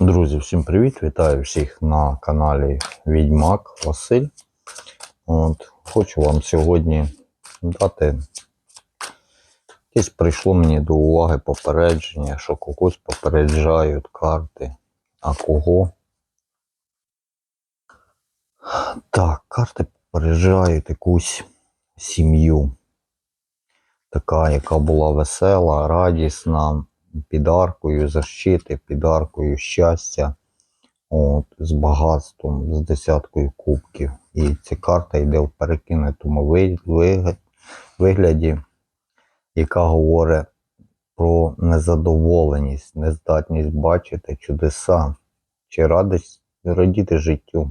Друзі, всім привіт! Вітаю всіх на каналі Відьмак Василь. От, хочу вам сьогодні дати. Якесь прийшло мені до уваги попередження, що когось попереджають карти. А кого? Так, карти попереджають якусь сім'ю. Така, яка була весела, радісна, під аркою защити, під аркою щастя, от, з багатством, з десяткою кубків. І ця карта йде в перекинутому ви- ви- вигляді, яка говорить про незадоволеність, нездатність бачити чудеса чи радість радіти життю.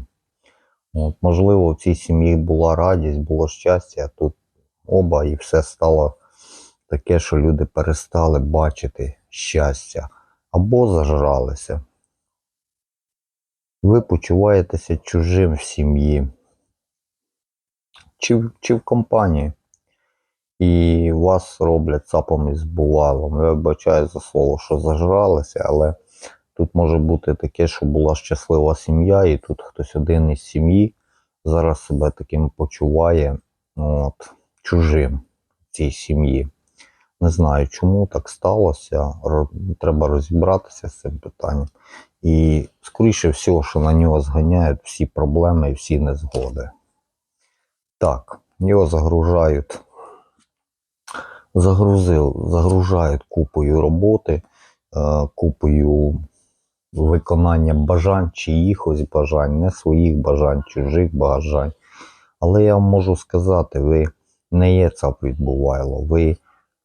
От, можливо, в цій сім'ї була радість, було щастя, тут оба і все стало таке, що люди перестали бачити щастя або зажралися. Ви почуваєтеся чужим в сім'ї чи, чи в компанії, і вас роблять цапом із бувалом. Я вибачаю за слово, що зажралися, але тут може бути таке, що була щаслива сім'я, і тут хтось один із сім'ї зараз себе таким почуває от, чужим в цій сім'ї. Не знаю, чому так сталося. Треба розібратися з цим питанням. І скоріше всього, що на нього зганяють всі проблеми і всі незгоди. Так, його загружають, загрузив, загружають купою роботи, е, купою виконання бажань чиїхось бажань, не своїх бажань, чужих бажань. Але я вам можу сказати, ви не є цап відбувайло, ви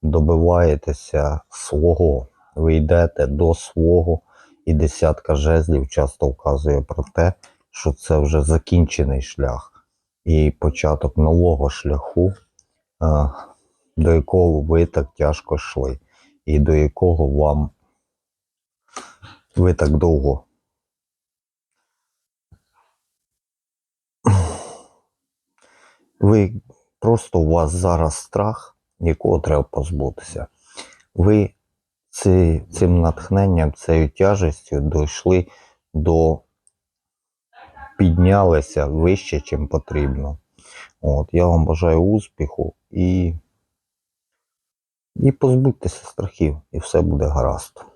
добиваєтеся свого, ви йдете до свого, і десятка жезлів часто вказує про те, що це вже закінчений шлях і початок нового шляху, е, до якого ви так тяжко йшли, і до якого вам ви так довго. Ви просто у вас зараз страх, якого треба позбутися. Ви ці, цим натхненням, цією тяжестю дійшли до піднялися вище, чим потрібно. От, я вам бажаю успіху і, і позбудьтеся страхів, і все буде гаразд.